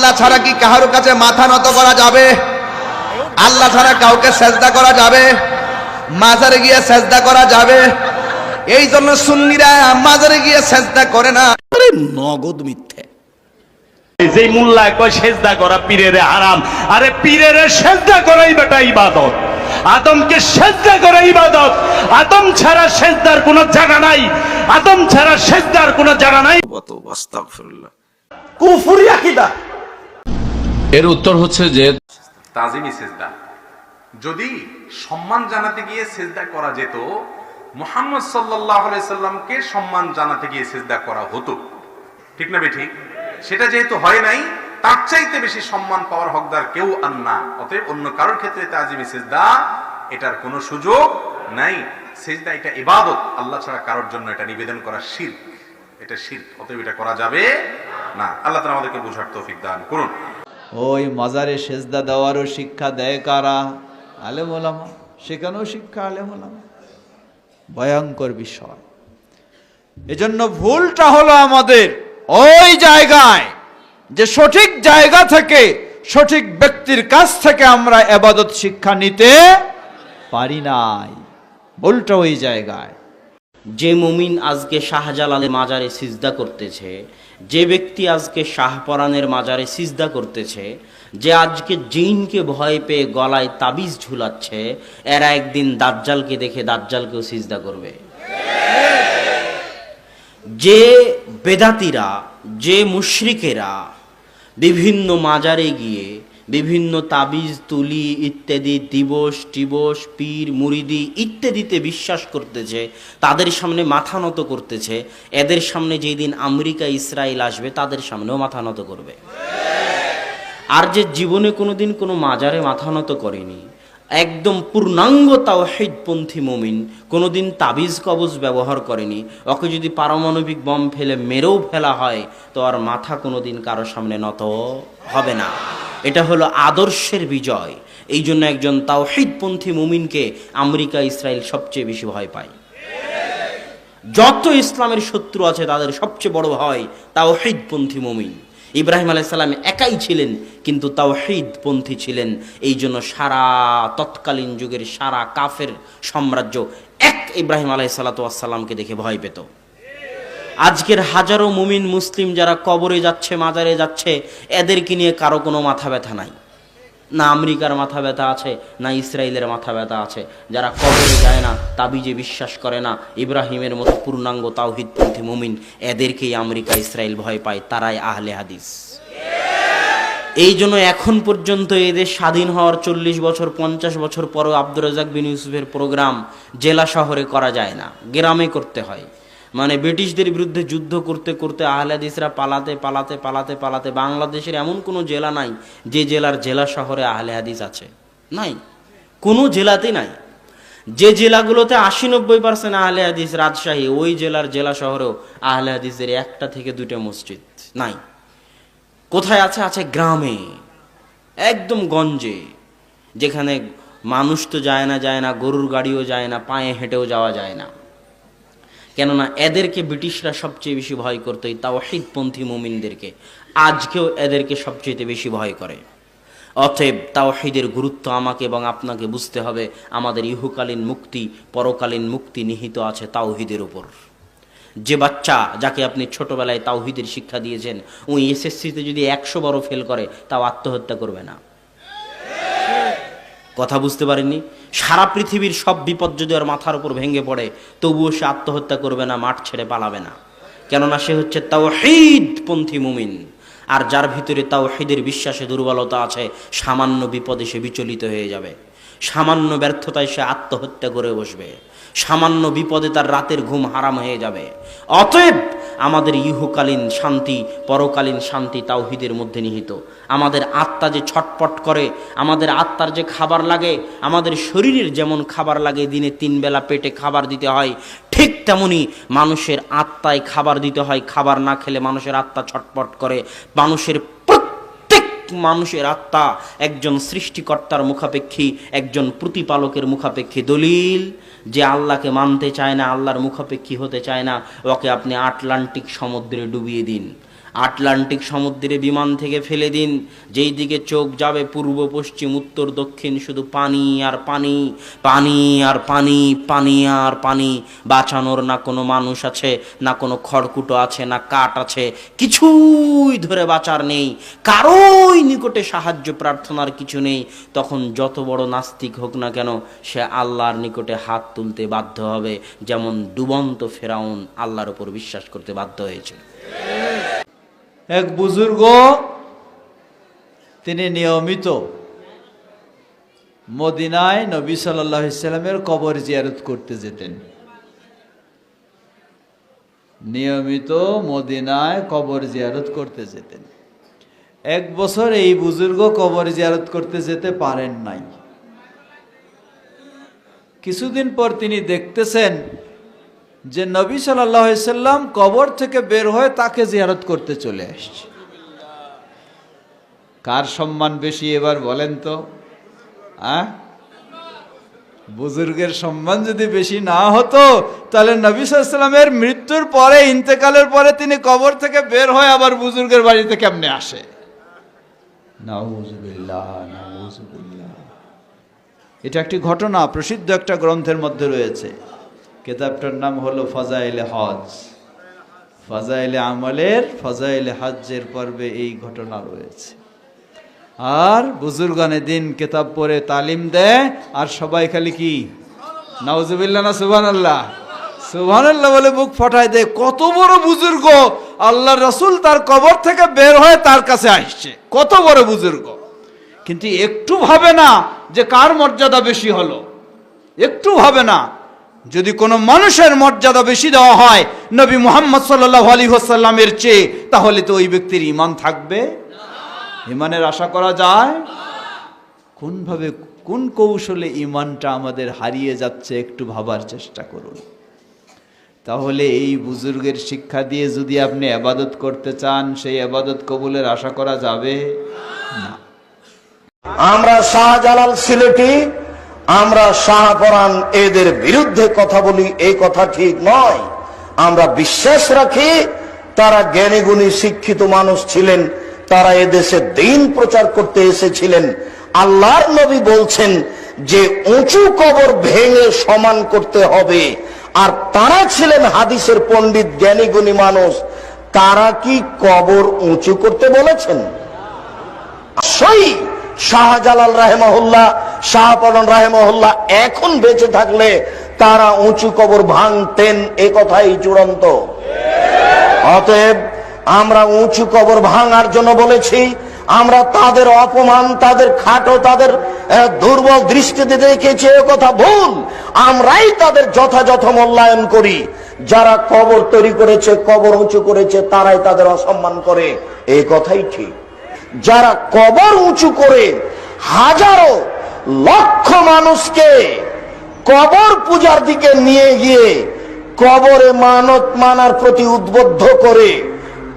আল্লাহ ছাড়া কি কাহার কাছে মাথা নত করা যাবে? আল্লাহ ছাড়া কাউকে সেজদা করা যাবে? মাজারে গিয়ে সেজদা করা যাবে? এই জন্য সুন্নিরা মাজারে গিয়ে সেজদা করে না। নগদ মিথ্যে। যেই মোল্লায় কয় সেজদা করা পীরের হারাম আরে পীরের সেজদা করাই বেটা ইবাদত। আদমকে সেজদা করা ইবাদত। আদম ছাড়া সেজদার কোনো জায়গা নাই। আদম ছাড়া সেজদার কোনো জায়গা নাই। কুফুরি আকীদা। এর উত্তর হচ্ছে যে তাজিমি সেজদা। যদি সম্মান জানাতে গিয়ে সেজদা করা যেত, মোহাম্মদ সাল্লাহ সাল্লামকে সম্মান জানাতে গিয়ে সেজদা করা হতো। ঠিক না ঠিক সেটা যেহেতু হয় নাই, তার চাইতে বেশি সম্মান পাওয়ার হকদার কেউ আর না। অতএব অন্য কারোর ক্ষেত্রে তাজিমি সেজদা, এটার কোনো সুযোগ নাই। সেজদা এটা ইবাদত, আল্লাহ ছাড়া কারোর জন্য এটা নিবেদন করা শির এটা শির অতএব এটা করা যাবে না। আল্লাহ তাআলা আমাদেরকে বুঝার তৌফিক দান করুন। ওই মাজারে সেজদা দেওয়ারও শিক্ষা দেয় কারা? আলে ওলামা সেখানেও শিক্ষা আলে ওলামা ভয়ঙ্কর বিষয়। এজন্য ভুলটা হলো আমাদের ওই জায়গায় যে সঠিক জায়গা থেকে সঠিক ব্যক্তির কাছ থেকে আমরা এবাদত শিক্ষা নিতে পারি নাই। ভুলটা ওই জায়গায়। যে মুমিন আজকে শাহজালালে মাজারে সিজদা করতেছে যে ব্যক্তি আজকে শাহপরানের মাজারে সিজদা করতেছে, যে আজকে জিনকে ভয় পেয়ে গলায় তাবিজ ঝুলাচ্ছে, এরা একদিন দাজ্জালকে দেখে দাজ্জালকেও সিজদা করবে। যে বেদাতিরা, যে মুশরিকেরা বিভিন্ন মাজারে গিয়ে বিভিন্ন তাবিজ, তুলি ইত্যাদি, দিবস, টিবস, পীর, মুরিদি ইত্যাদিতে বিশ্বাস করতেছে, তাদের সামনে মাথা নত করতেছে, এদের সামনে যেই দিন আমেরিকা, ইসরায়েল আসবে, তাদের সামনেও মাথা নত করবে। আর যে জীবনে কোনোদিন কোনো মাজারে মাথা নত করেনি, একদম পূর্ণাঙ্গ তাও তাওহিদপন্থী মুমিন কোনোদিন তাবিজ, কবজ ব্যবহার করেনি, ওকে যদি পারমাণবিক বম ফেলে মেরেও ফেলা হয়, তো আর মাথা কোনোদিন কারও সামনে নত হবে না। এটা হলো আদর্শের বিজয়। এই জন্য একজন তাওহিদপন্থী মুমিনকে আমেরিকা ইসরায়েল সবচেয়ে বেশি ভয় পায়। যত ইসলামের শত্রু আছে, তাদের সবচেয়ে বড় ভয় তাওহিদপন্থী মুমিন। ইব্রাহিম আলাইসাল্লাম একাই ছিলেন, কিন্তু তাওহিদপন্থী ছিলেন। এই জন্য সারা তৎকালীন যুগের সারা কাফের সাম্রাজ্য এক ইব্রাহিম আলাইসাল্লাতামকে দেখে ভয় পেত। আজকের হাজারো মুমিন মুসলিম যারা কবরে যাচ্ছে, মাজারে যাচ্ছে, এদেরকে নিয়ে কারও কোনো মাথা ব্যথা নাই। না আমেরিকার মাথা ব্যথা আছে, না ইসরায়েলের মাথা ব্যথা আছে। যারা কবরে যায় না, তাবিজে বিশ্বাস করে না, ইব্রাহিমের মতো পূর্ণাঙ্গ তাওহিদপন্থী মুমিন, এদেরকেই আমেরিকা, ইসরায়েল ভয় পায়, তারাই আহলে হাদিস। এই জন্য এখন পর্যন্ত এদের স্বাধীন হওয়ার চল্লিশ বছর, পঞ্চাশ বছর পরও আব্দুর রাজাক বিন ইউসুফের প্রোগ্রাম জেলা শহরে করা যায় না, গ্রামে করতে হয়। মানে ব্রিটিশদের বিরুদ্ধে যুদ্ধ করতে করতে আহলাদিসরা পালাতে পালাতে পালাতে পালাতে বাংলাদেশের এমন কোনো জেলা নাই যে জেলার জেলা শহরে আহলে হাদিস আছে। নাই। কোনো জেলাতে নাই। যে জেলাগুলোতে আশি নব্বই পার্সেন্ট আহলে হাদিস রাজশাহী, ওই জেলার জেলা শহরেও আহলে হাদিসের একটা থেকে দুইটা মসজিদ নাই। কোথায় আছে? আছে গ্রামে। একদম গঞ্জে, যেখানে মানুষ তো যায় না যায় না, গরুর গাড়িও যায় না, পায়ে হেঁটেও যাওয়া যায় না। কেননা এদেরকে ব্রিটিশরা সবচেয়ে বেশি ভয় করতো এই তাওহিদপন্থী মুমিনদেরকে। আজকেও এদেরকে সবচেয়ে বেশি ভয় করে। অতএব তাওহিদের গুরুত্ব আমাকে এবং আপনাকে বুঝতে হবে, আমাদের ইহুকালীন মুক্তি, পরকালীন মুক্তি নিহিত আছে তাওহিদের উপর। যে বাচ্চা যাকে আপনি ছোটবেলায় তাওহিদের শিক্ষা দিয়েছেন ওই এসএসসিতে যদি একশো বারো ফেল করে, তাও আত্মহত্যা করবে না। কথা বুঝতে পারেনি সারা পৃথিবীর সব বিপদ যদি ওর মাথার উপর ভেঙে পড়ে, তবুও সে আত্মহত্যা করবে না, মাঠ ছেড়ে পালাবে না। কেননা সে হচ্ছে তাও পন্থী মুমিন। আর যার ভিতরে তাও হেদের বিশ্বাসে দুর্বলতা আছে, সামান্য বিপদে সে বিচলিত হয়ে যাবে। সামান্য ব্যর্থতায় সে আত্মহত্যা করে বসবে। সামান্য বিপদে তার রাতের ঘুম হারাম হয়ে যাবে। অতএব আমাদের ইহুকালীন শান্তি, পরকালীন শান্তি তাওহিদের মধ্যে নিহিত। আমাদের আত্মা যে ছটপট করে, আমাদের আত্মার যে খাবার লাগে, আমাদের শরীরের যেমন খাবার লাগে, দিনে তিন বেলা পেটে খাবার দিতে হয়, ঠিক তেমনি মানুষের আত্মায় খাবার দিতে হয়। খাবার না খেলে মানুষের আত্মা ছটপট করে। মানুষের মানুষের আত্মা একজন সৃষ্টিকর্তার মুখাপেক্ষী, একজন প্রতিপালকের মুখাপেক্ষী দলিল। যে আল্লাহকে মানতে চায় না, আল্লাহর মুখাপেক্ষী হতে চায় না, ওকে আপনি আটলান্টিক সমুদ্রে ডুবিয়ে দিন। আটলান্টিক সমুদ্রে বিমান থেকে ফেলে দিন। যেই দিকে চোখ যাবে পূর্ব, পশ্চিম, উত্তর, দক্ষিণ, শুধু পানি আর পানি পানি আর পানি পানি আর পানি। বাঁচানোর না কোনো মানুষ আছে, না কোনো খড়কুটো আছে, না কাঠ আছে। কিছুই ধরে বাঁচার নেই। কারোই নিকটে সাহায্য, প্রার্থনার কিছু নেই। তখন যত বড় নাস্তিক হোক না কেন, সে আল্লাহর নিকটে হাত তুলতে বাধ্য হবে। যেমন ডুবন্ত ফেরাউন আল্লাহর উপর বিশ্বাস করতে বাধ্য হয়েছে। এক বুজুর্গ, তিনি নিয়মিত মদিনায় নবী সাল্লাহ ইসলামের কবর জিয়ারত করতে যেতেন। নিয়মিত মদিনায় কবর জিয়ারত করতে যেতেন। এক বছর এই বুজুর্গ কবর জিয়ারত করতে যেতে পারেন নাই। কিছুদিন পর তিনি দেখতেছেন যে নবী সাল্লাম কবর থেকে বের হয়ে তাকে জিয়ারত করতে চলে আসছে কার সম্মান বেশি এবার বলেন তো? বুজুর্গের সম্মান যদি বেশি না হতো, তাহলে নবী সাল্লামের মৃত্যুর পরে, ইন্তেকালের পরে তিনি কবর থেকে বের হয়ে আবার বুজুর্গের বাড়িতে কেমনে আসে? এটা একটি ঘটনা, প্রসিদ্ধ একটা গ্রন্থের মধ্যে রয়েছে। কেতাবটার নাম হলো ফাজাইলে হজ। ফাজাইলে আমলের, ফাজাইলে হজ্জের পর্বে এই ঘটনা রয়েছে। আর বুজুর্গানে দিন কেতাব পড়ে, তালিম দেয়, আর সবাই খালি কি? নাউজুবিল্লাহ না সুবান আল্লাহ সুবান বলে বুক ফটায় দেয়। কত বড় বুজুর্গ আল্লাহ রসুল তার কবর থেকে বের হয়ে তার কাছে আসছে। কত বড় বুজুর্গ। কিন্তু একটু ভাবে না যে কার মর্যাদা বেশি হলো। একটু ভাবে না যদি কোনো মানুষের মর্যাদা বেশি দেওয়া হয় নবী মোহাম্মদ সাল্লাহ আলী হাসাল্লামের চেয়ে, তাহলে তো ওই ব্যক্তির ইমান থাকবে। ইমানের আশা করা যায়? কোনভাবে, কোন কৌশলে ইমানটা আমাদের হারিয়ে যাচ্ছে একটু ভাবার চেষ্টা করুন। তাহলে এই বুজুর্গের শিক্ষা দিয়ে যদি আপনি আবাদত করতে চান, সেই আবাদত কবুলের আশা করা যাবে? না। আমরা শাহজালাল সিলেটি আমরা শাহপরান এদের বিরুদ্ধে কথা বলি, এই কথা ঠিক নয়। আমরা বিশ্বাস রাখি, তারা জ্ঞানী গুণী শিক্ষিত মানুষ ছিলেন, তারা এদেশে দিন প্রচার করতে এসেছিলেন। আল্লাহর নবী বলছেন যে, উঁচু কবর ভেঙে সমান করতে হবে। আর তারা ছিলেন হাদিসের পণ্ডিত জ্ঞানী গুণী মানুষ। তারা কি কবর উঁচু করতে বলেছেন? সেই শাহজালাল রাহেমহল্লা শাহপরন রাহেমহল্লা এখন বেঁচে থাকলে তারা উঁচু কবর ভাঙতেন, এ কথাই চূড়ান্ত। অতএব আমরা উঁচু কবর ভাঙার জন্য বলেছি, আমরা তাদের অপমান, তাদের খাটো, তাদের দুর্বল দৃষ্টিতে দেখেছি, এ কথা ভুল। আমরাই তাদের যথাযথ মূল্যায়ন করি। যারা কবর তৈরি করেছে, কবর উঁচু করেছে, তারাই তাদের অসম্মান করে এই কথাই ঠিক। যারা কবর উঁচু করে, হাজারো লক্ষ মানুষকে কবর পূজার দিকে নিয়ে গিয়ে কবরে মানত মানার প্রতি উদ্বুদ্ধ করে,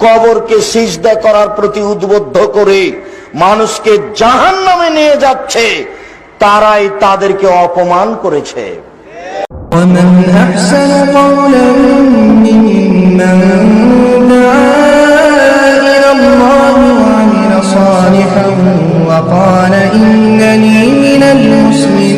কবরকে সিজদা করার প্রতি উদ্বুদ্ধ করে মানুষকে জাহান নামে নিয়ে যাচ্ছে, তারাই তাদেরকে অপমান করেছে। صالحا وقال tenemos miedo.